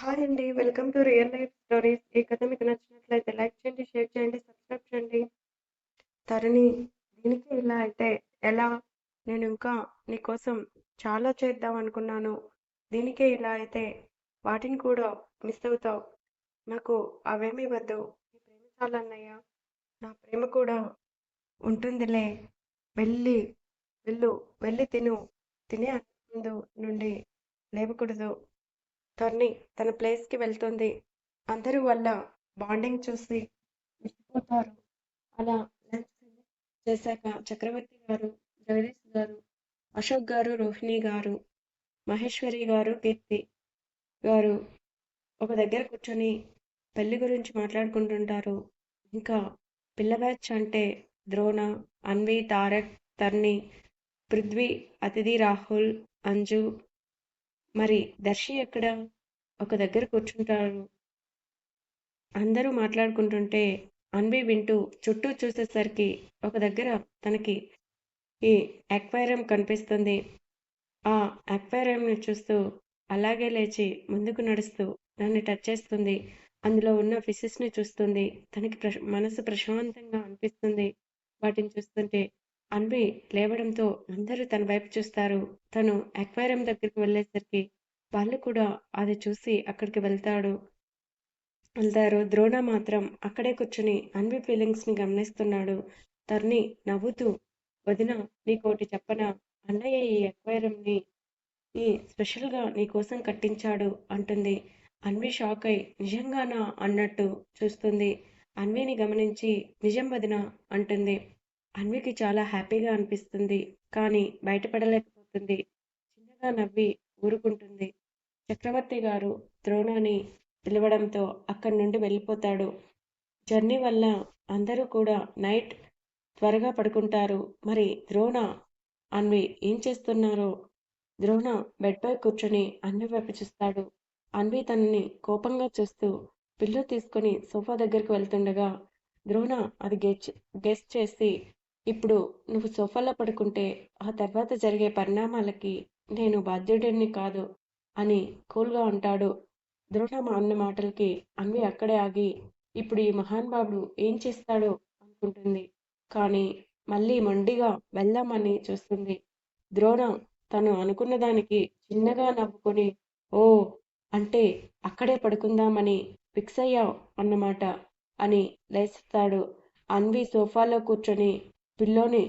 Hi అండి. Welcome to real life stories. ఈ కథ మీకు నచ్చినట్లయితే లైక్ చేయండి, షేర్ చేయండి, సబ్స్క్రైబ్ చేయండి. తరుణి దీనికి ఇలా అయితే ఎలా? నేను ఇంకా నీకోసం చాలా చేద్దాం అనుకున్నాను. దీనికే ఇలా అయితే వాటిని కూడా మిస్ అవుతావు. నాకు అవేమీ వద్దు. నీ ప్రేమ చాలన్నయ్య. నా ప్రేమ కూడా ఉంటుందిలే. వెళ్ళి వెళ్ళు వెళ్ళి తిను. తినే ముందు నుండి లేవకూడదు. టర్నీ తన ప్లేస్కి వెళ్తుంది. అందరూ వల్ల బాండింగ్ చూసి మర్చిపోతారు అలా లంచ్ చేశాక చక్రవర్తి గారు, జగదీష్ గారు, అశోక్ గారు, రోహిణి గారు, మహేశ్వరి గారు, కీర్తి గారు ఒక దగ్గర కూర్చొని పెళ్ళి గురించి మాట్లాడుకుంటుంటారు. ఇంకా పిల్ల బ్యాచ్ అంటే ద్రోణ, అన్వి, తారక్, తర్ని, పృథ్వీ, అతిథి, రాహుల్, అంజు మరి దర్శి ఎక్కడ? ఒక దగ్గర కూర్చుంటారు. అందరూ మాట్లాడుకుంటుంటే అన్వి వింటూ చుట్టూ చూసేసరికి ఒక దగ్గర తనకి ఈ అక్వేరియం కనిపిస్తుంది. ఆ అక్వేరియంని చూస్తూ అలాగే లేచి ముందుకు నడుస్తూ దాన్ని టచ్ చేస్తుంది. అందులో ఉన్న ఫిషెస్ని చూస్తుంది. తనకి ప్ర మనసు ప్రశాంతంగా అనిపిస్తుంది. వాటిని చూస్తుంటే అన్వి లేవడంతో అందరూ తన వైపు చూస్తారు. తను అక్వేరియం దగ్గరికి వెళ్ళేసరికి వాళ్ళు కూడా అది చూసి అక్కడికి వెళ్తాడు. వెళ్తారు. ద్రోణ మాత్రం అక్కడే కూర్చుని అన్వి ఫీలింగ్స్ని గమనిస్తున్నాడు. తర్ని నవ్వుతూ వదిన నీకోటి చెప్పనా? అన్నయ్య ఈ అక్వేరియంని ఈ స్పెషల్గా నీ కోసం కట్టించాడు అంటుంది. అన్వి షాక్ అయి నిజంగానా? అన్నట్టు చూస్తుంది. అన్విని గమనించి నిజం వదిన అంటుంది. అన్వికి చాలా హ్యాపీగా అనిపిస్తుంది. కానీ బయటపడలేకపోతుంది. చిన్నగా నవ్వి ఊరుకుంటుంది. చక్రవర్తి గారు ద్రోణాన్ని పిలవడంతో అక్కడి నుండి వెళ్ళిపోతాడు. జర్నీ వల్ల అందరూ కూడా నైట్ త్వరగా పడుకుంటారు. మరి ద్రోణ అన్వి ఏం చేస్తున్నారో? ద్రోణ బెడ్పై కూర్చొని అన్వి వైపు చూస్తాడు. అన్వి తనని కోపంగా చూస్తూ పిల్లు తీసుకొని సోఫా దగ్గరికి వెళ్తుండగా ద్రోణ అది గెచ్ గెస్ట్ చేసి ఇప్పుడు నువ్వు సోఫాలో పడుకుంటే ఆ తర్వాత జరిగే పరిణామాలకి నేను బాధ్యుడిని కాదు అని కూల్గా అంటాడు. ద్రోణ అన్న మాటలకి అన్వి అక్కడే ఆగి ఇప్పుడు ఈ మహానుభావుడు ఏం చేస్తాడో అనుకుంటుంది. కానీ మళ్ళీ మొండిగా వెళ్దామని చూస్తుంది. ద్రోణ తను అనుకున్న దానికి చిన్నగా నవ్వుకొని ఓ అంటే అక్కడే పడుకుందామని ఫిక్స్ అయ్యావు అన్నమాట అని లేస్తాడు. అన్వి సోఫాలో కూర్చొని పిల్లోని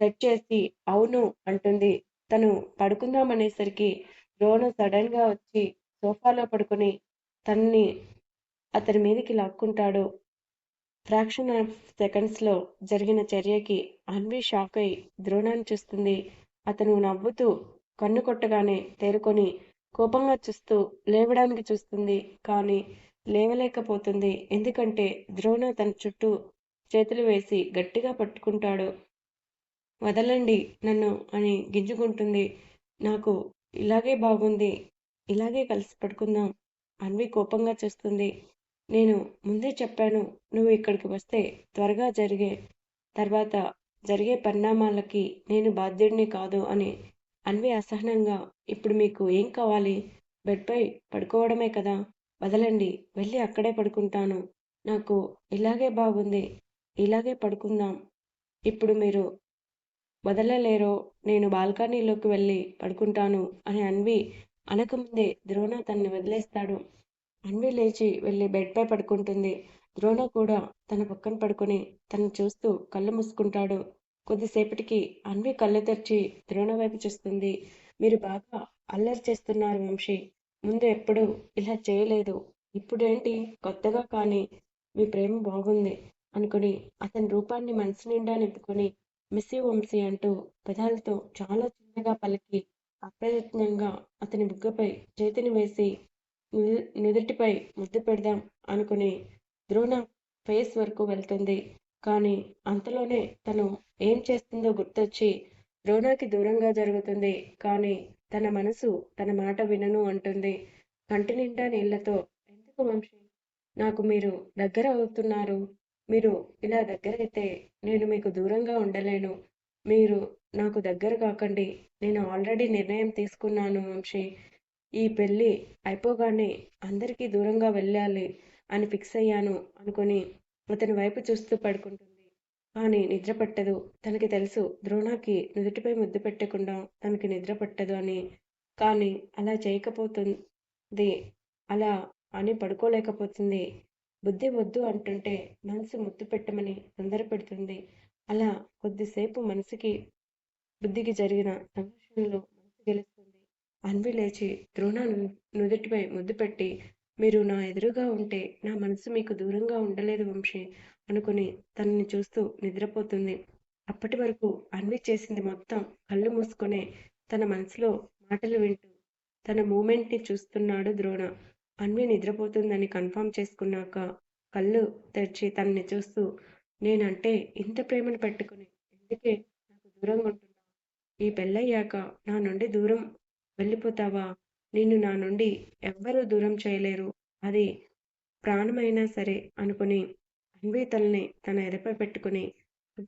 సెట్ చేసి అవును అంటుంది. తను పడుకుందామనేసరికి రోను సడన్గా వచ్చి సోఫాలో పడుకుని తన్ని అతని మీదకి లాక్కుంటాడు. ఫ్రాక్షన్ ఆఫ్ సెకండ్స్లో జరిగిన చర్యకి అన్వి షాక్ అయి ద్రోణాన్ని చూస్తుంది. అతను నవ్వుతూ కన్ను కొట్టగానే తేరుకొని కోపంగా చూస్తూ లేవడానికి చూస్తుంది. కానీ లేవలేకపోతుంది. ఎందుకంటే ద్రోణ తన చుట్టూ చేతులు వేసి గట్టిగా పట్టుకుంటాడు. వదలండి నన్ను అని గింజుకుంటుంది. నాకు ఇలాగే బాగుంది ఇలాగే కలిసి పడుకుందాం అన్వి కోపంగా చూస్తుంది. నేను ముందే చెప్పాను నువ్వు ఇక్కడికి వస్తే త్వరగా జరిగే తర్వాత జరిగే పరిణామాలకి నేను బాధ్యుడిని కాదు అని అన్వి అసహనంగా. ఇప్పుడు మీకు ఏం కావాలి? బెడ్పై పడుకోవడమే కదా. వదలండి వెళ్ళి అక్కడే పడుకుంటాను. నాకు ఇలాగే బాగుంది ఇలాగే పడుకుందాం. ఇప్పుడు మీరు వదలలేరో నేను బాల్కనీలోకి వెళ్ళి పడుకుంటాను అని అన్వి అనకముందే ద్రోణ తనని వదిలేస్తాడు. అన్వి లేచి వెళ్ళి బెడ్పై పడుకుంటుంది. ద్రోణ కూడా తన పక్కన పడుకొని తను చూస్తూ కళ్ళు మూసుకుంటాడు. కొద్దిసేపటికి అన్వి కళ్ళు తెరిచి ద్రోణ వైపు చూస్తుంది. మీరు బాగా అల్లరి చేస్తున్నారు వంశీ. ముందు ఎప్పుడు ఇలా చేయలేదు. ఇప్పుడేంటి? కొత్తగా కానీ మీ ప్రేమ బాగుంది. అనుకుని అతని రూపాన్ని మనసు నిండా నింపుకొని మిస్సి వంశీ అంటూ పెదాలతో చాలా చిన్నగా పలికి అప్రయత్నంగా అతని బుగ్గపై చేతిని వేసి నుదుటిపై ముద్దు పెడదాం అనుకుని ద్రోణ ఫేస్ వరకు వెళ్తుంది. కానీ అంతలోనే తను ఏం చేస్తుందో గుర్తొచ్చి ద్రోణకి దూరంగా జరుగుతుంది. కానీ తన మనసు తన మాట వినను అంటుంది. కంటి నిండా నీళ్ళతో ఎందుకు వంశీ? నాకు మీరు దగ్గర అవుతున్నారు. మీరు ఇలా దగ్గరైతే నేను మీకు దూరంగా ఉండలేను. మీరు నాకు దగ్గర కాకండి. నేను ఆల్రెడీ నిర్ణయం తీసుకున్నాను వంశీ. ఈ పెళ్ళి అయిపోగానే అందరికీ దూరంగా వెళ్ళాలి అని ఫిక్స్ అయ్యాను అనుకుని అతని వైపు చూస్తూ పడుకుంటుంది. కానీ నిద్ర పట్టదు. తనకి తెలుసు ద్రోణాకి నుదుటిపై ముద్దు పెట్టకుండా తనకి నిద్ర పట్టదు అని. కానీ అలా చేయకపోతుంది. అలా అని పడుకోలేకపోతుంది. బుద్ధి వద్దు అంటుంటే మనసు ముద్దు పెట్టమని తొందర పెడుతుంది. అలా కొద్దిసేపు మనసుకి బుద్ధికి జరిగిన సంఘర్షణలో మనసు గెలుస్తుంది. అన్వి లేచి ద్రోణ నుదుటిపై ముద్దు పెట్టి మీరు నా ఎదురుగా ఉంటే నా మనసు మీకు దూరంగా ఉండలేదు వంశీ అనుకుని తనని చూస్తూ నిద్రపోతుంది. అప్పటి వరకు అన్వి చేసింది మొత్తం కళ్ళు మూసుకునే తన మనసులో మాటలు వింటూ తన మూమెంట్ని చూస్తున్నాడు ద్రోణ. అన్వి నిద్రపోతుందని కన్ఫర్మ్ చేసుకున్నాక కళ్ళు తెరిచి తనని చూస్తూ నేనంటే ఇంత ప్రేమను పెట్టుకుని ఎందుకే నాకు దూరంగా ఉంటున్నా ఈ పెళ్ళయ్యాక నా నుండి దూరం వెళ్ళిపోతావా? నిన్ను నా నుండి ఎవ్వరూ దూరం చేయలేరు. అది ప్రాణమైనా సరే అనుకుని అన్వి తలని తన ఎదపై పెట్టుకుని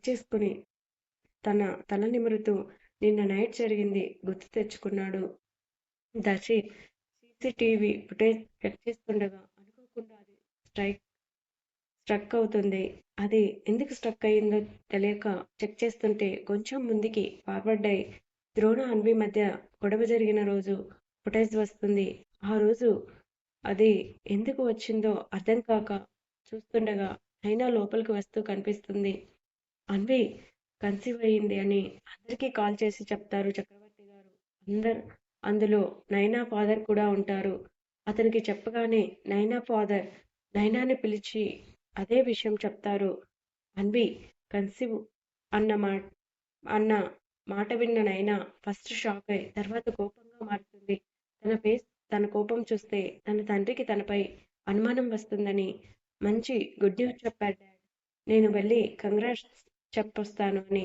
చేసుకుని తన తల నిమురుతూ నిన్న నైట్ జరిగింది గుర్తు తెచ్చుకున్నాడు. దర్శి సీసీటీవీ ఫుటేజ్ చెక్ చేస్తుండగా అనుకోకుండా అది స్ట్రైక్ స్ట్రక్ అవుతుంది. అది ఎందుకు స్ట్రక్ అయిందో తెలియక చెక్ చేస్తుంటే కొంచెం ముందుకి ఫార్వర్డ్ అయి ద్రోణ అన్వి మధ్య గొడవ జరిగిన రోజు ఫుటేజ్ వస్తుంది. ఆ రోజు అది ఎందుకు వచ్చిందో అర్థం కాక చూస్తుండగా అయినా లోపలికి వస్తూ కనిపిస్తుంది. అన్వి కన్సీవ్ అయ్యింది అని అందరికీ కాల్ చేసి చెప్తారు చక్రవర్తి గారు. అందరు అందులో నైనా ఫాదర్ కూడా ఉంటారు. అతనికి చెప్పగానే నైనా ఫాదర్ నైనాని పిలిచి అదే విషయం చెప్తారు. అన్వి కన్సీవ్ అన్న మా అన్న మాట విన్న నైనా ఫస్ట్ షాక్ అయి తర్వాత కోపంగా మారుతుంది. తన ఫేస్ తన కోపం చూస్తే తన తండ్రికి తనపై అనుమానం వస్తుందని మంచి గుడ్ న్యూస్ చెప్పాడు డాడ్. నేను వెళ్ళి కంగ్రాట్స్ చెప్పొస్తాను అని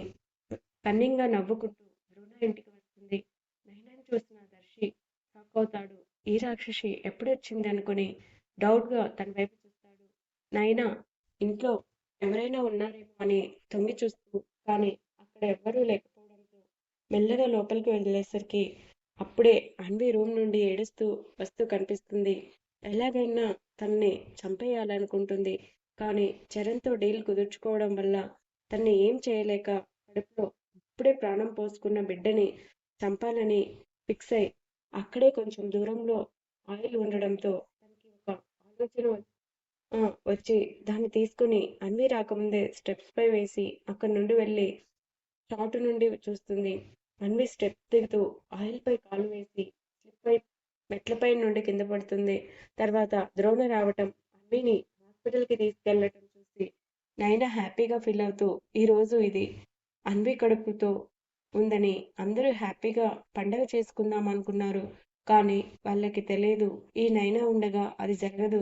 కన్నింగా నవ్వుకుంటూ రుణ ఇంటికి వస్తుంది నైనాని చూసిన దర్శి షాక్ అవుతాడు ఈ రాక్షసి ఎప్పుడొచ్చింది అనుకుని డౌట్గా తన వైపు చూస్తాడు. నైనా ఇంట్లో ఎవరైనా ఉన్నారేమో అని తొంగి చూస్తూ కానీ అక్కడ ఎవ్వరూ లేకపోవడంతో మెల్లగా లోపలికి వెళ్ళేసరికి అప్పుడే అన్వి రూమ్ నుండి ఏడుస్తూ వస్తూ కనిపిస్తుంది. ఎలాగైనా తనని చంపేయాలనుకుంటుంది కానీ చరణ్తో డీల్ కుదుర్చుకోవడం వల్ల తన్ని ఏం చేయలేక కడుపులో ఇప్పుడే ప్రాణం పోసుకున్న బిడ్డని చంపాలని ఫిక్స్ అయి అక్కడే కొంచెం దూరంలో ఆయిల్ ఉండడంతో తనకి ఒక ఆలోచన వచ్చి దాన్ని తీసుకుని అన్వి రాకముందే స్టెప్స్ పై వేసి అక్కడి నుండి వెళ్ళి చాటు నుండి చూస్తుంది. అన్వి స్టెప్ దిగుతూ ఆయిల్ పై కాలు వేసి స్లిప్ పై మెట్లపై నుండి కింద పడుతుంది. తర్వాత ద్రోణ రావటం అన్విని హాస్పిటల్కి తీసుకెళ్ళటం చూసి నైనా హ్యాపీగా ఫీల్ అవుతూ ఈరోజు ఇది అన్వి కడుపుతో ఉందని అందరూ హ్యాపీగా పండగ చేసుకుందాం అనుకున్నారు. కానీ వాళ్ళకి తెలియదు ఈ నైనా ఉండగా అది జరగదు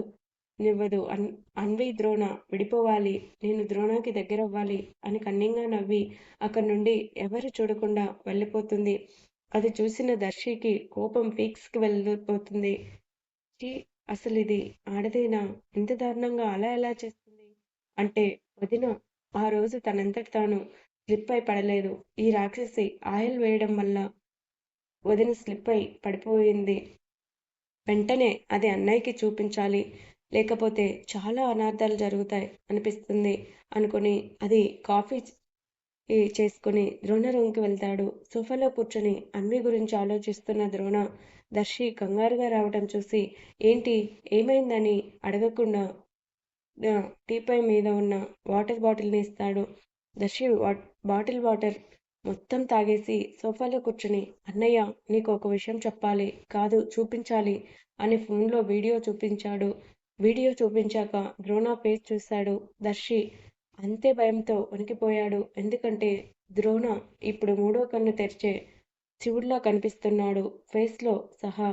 నివ్వదు. అన్ అన్వి ద్రోణ విడిపోవాలి నేను ద్రోణకి దగ్గరవ్వాలి అని కన్నింగా నవ్వి అక్కడి నుండి ఎవరు చూడకుండా వెళ్ళిపోతుంది. అది చూసిన దర్శికి కోపం పీక్స్కి వెళ్ళిపోతుంది. అసలు ఇది ఆడదేనా? ఇంత దారుణంగా అలా ఎలా చేస్తుంది? అంటే వదిన ఆ రోజు తనంతటి తాను స్లిప్ అయి పడలేదు. ఈ రాక్షసి ఆయిల్ వేయడం వల్ల వదిన స్లిప్ అయి పడిపోయింది. వెంటనే అది అన్నయ్యకి చూపించాలి. లేకపోతే చాలా అనార్థాలు జరుగుతాయి అనిపిస్తుంది అనుకుని అది కాఫీ చేసుకుని ద్రోణ రూమ్కి వెళ్తాడు. సోఫాలో కూర్చొని అన్వి గురించి ఆలోచిస్తున్న ద్రోణ దర్శి కంగారుగా రావటం చూసి ఏంటి? ఏమైందని అడగకుండా టీపై మీద ఉన్న వాటర్ బాటిల్ని ఇస్తాడు. దర్శి బాటిల్ వాటర్ మొత్తం తాగేసి సోఫాలో కూర్చుని అన్నయ్య నీకు ఒక విషయం చెప్పాలి కాదు చూపించాలి అని ఫోన్లో వీడియో చూపించాడు. వీడియో చూపించాక ద్రోణ ఫేస్ చూశాడు. దర్శి అంతే భయంతో వణికిపోయాడు. ఎందుకంటే ద్రోణ ఇప్పుడు మూడో కన్ను తెరిచే శివుడిలా కనిపిస్తున్నాడు. ఫేస్లో సహా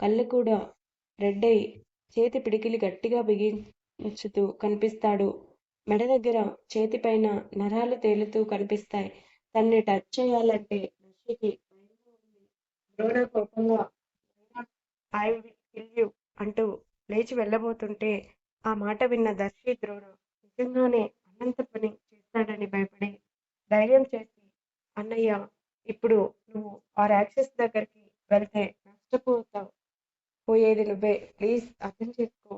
కళ్ళు కూడా రెడ్ అయి చేతి పిడికిలి గట్టిగా బిగించుతూ కనిపిస్తాడు. మెడ దగ్గర చేతిపైన నరాలు తేలుతూ కనిపిస్తాయి. తన్ని టచ్ చేయాలంటే దర్శికి ద్రోణ కోపంగా ఐ విల్ కిల్ యూ అంటూ లేచి వెళ్ళబోతుంటే ఆ మాట విన్న దర్శి ద్రోణ నిజంగానే అనంత పని చేస్తాడని భయపడి ధైర్యం చేసి అన్నయ్య ఇప్పుడు నువ్వు ఆ రాక్షస్ దగ్గరికి వెళ్తే నష్టపోతావు. పోయేది నువ్వే. ప్లీజ్ అర్థం చేసుకో.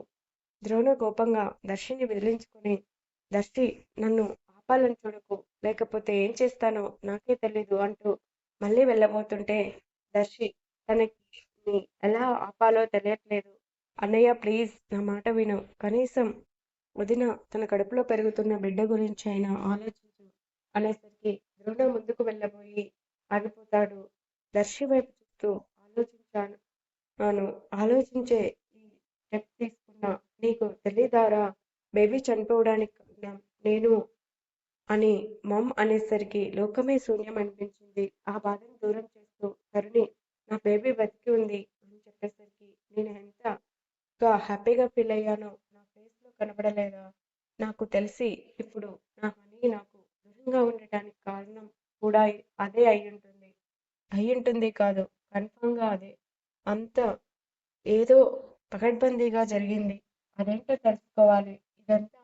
ద్రోణ కోపంగా దర్శిని విదిలించుకొని దర్శి నన్ను ఆపాలని చూడకు. లేకపోతే ఏం చేస్తానో నాకే తెలీదు అంటూ మళ్ళీ వెళ్ళబోతుంటే దర్శి తనకి ఎలా ఆపాలో తెలియట్లేదు. అన్నయ్య ప్లీజ్ నా మాట విను. కనీసం వదిన తన కడుపులో పెరుగుతున్న బిడ్డ గురించి అయినా ఆలోచించు అనేసరికి ద్రోణ ముందుకు వెళ్ళబోయి ఆగిపోతాడు. దర్శి వైపు చూస్తూ ఆలోచించాను. నాను ఆలోచించే స్టెప్ తీసుకున్నా నీకు తెలియదారా బేబీ చనిపోవడానికి అనుకున్నాం నేను అని మమ్ అనేసరికి లోకమే శూన్యం అనిపించింది. ఆ బాధను దూరం చేస్తూ తరుణి నా బేబీ బతికి ఉంది అని చెప్పేసరికి నేను ఎంతగా హ్యాపీగా ఫీల్ అయ్యానో నా ఫేస్లో కనబడలేదా? నాకు తెలిసి ఇప్పుడు నా హనీ నాకు దూరంగా ఉండటానికి కారణం కూడా అదే అయ్యుంటుంది అయ్యుంటుంది కాదు కన్ఫామ్గా అదే. అంత ఏదో పకడ్బందీగా జరిగింది. అదేంటో తెలుసుకోవాలి. ఇదంతా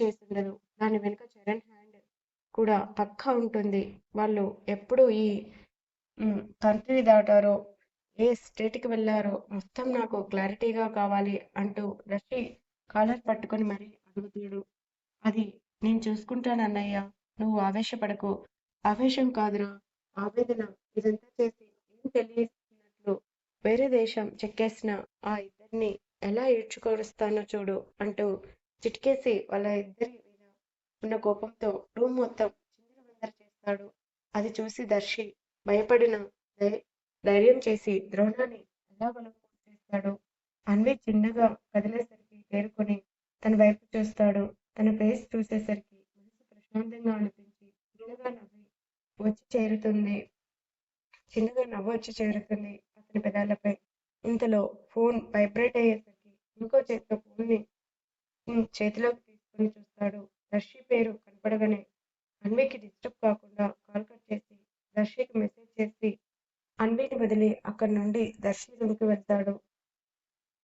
నైనా దాని వెనుక చరణ్ హ్యాండ్ కూడా పక్కా ఉంటుంది. వాళ్ళు ఎప్పుడు ఈ తంత్రిని దాటారో ఏ స్టేట్కి వెళ్ళారో మొత్తం నాకు క్లారిటీగా కావాలి అంటూ రషి కాలర్ పట్టుకొని మరీ అడుగుతాడు అది నేను చూసుకుంటాను అన్నయ్య నువ్వు ఆవేశపడకు. ఆవేశం కాదురా. ఆవేదన ఇదంతా చేసి ఏం తెలియనట్లు వేరే దేశం చెక్కేసిన ఆ ఇద్దరిని ఎలా ఈడ్చుకొస్తానో చూడు అంటూ చిట్కేసి వాళ్ళ ఇద్దరి మీద ఉన్న కోపంతో రూమ్ మొత్తం చిందరవందర చేస్తాడు. అది చూసి దర్శి భయపడిన ధైర్యం చేసి ద్రోణాన్ని ఎలా చేస్తాడు. అన్వి చిన్నగా కదిలేసరికి తేరుకొని తన వైపు చూస్తాడు. తన ఫేస్ చూసేసరికి మనసు ప్రశాంతంగా అనిపించి చిన్నగా నవ్వి వచ్చి చేరుతుంది. చిన్నగా నవ్వు వచ్చి చేరుతుంది అతని పెదాలపై. ఇంతలో ఫోన్ వైబ్రేట్ అయ్యేసరికి ఇంకో చేతిలో ఫోన్ని చేతిలోకి తీసుకొని చూస్తాడు. దర్శి పేరు కనపడగానే అన్వికి డిస్టర్బ్ కాకుండా కాల్ కట్ చేసి దర్శికి మెసేజ్ చేసి అన్విని వదిలి అక్కడి నుండి దర్శి రూమ్కి వెళ్తాడు.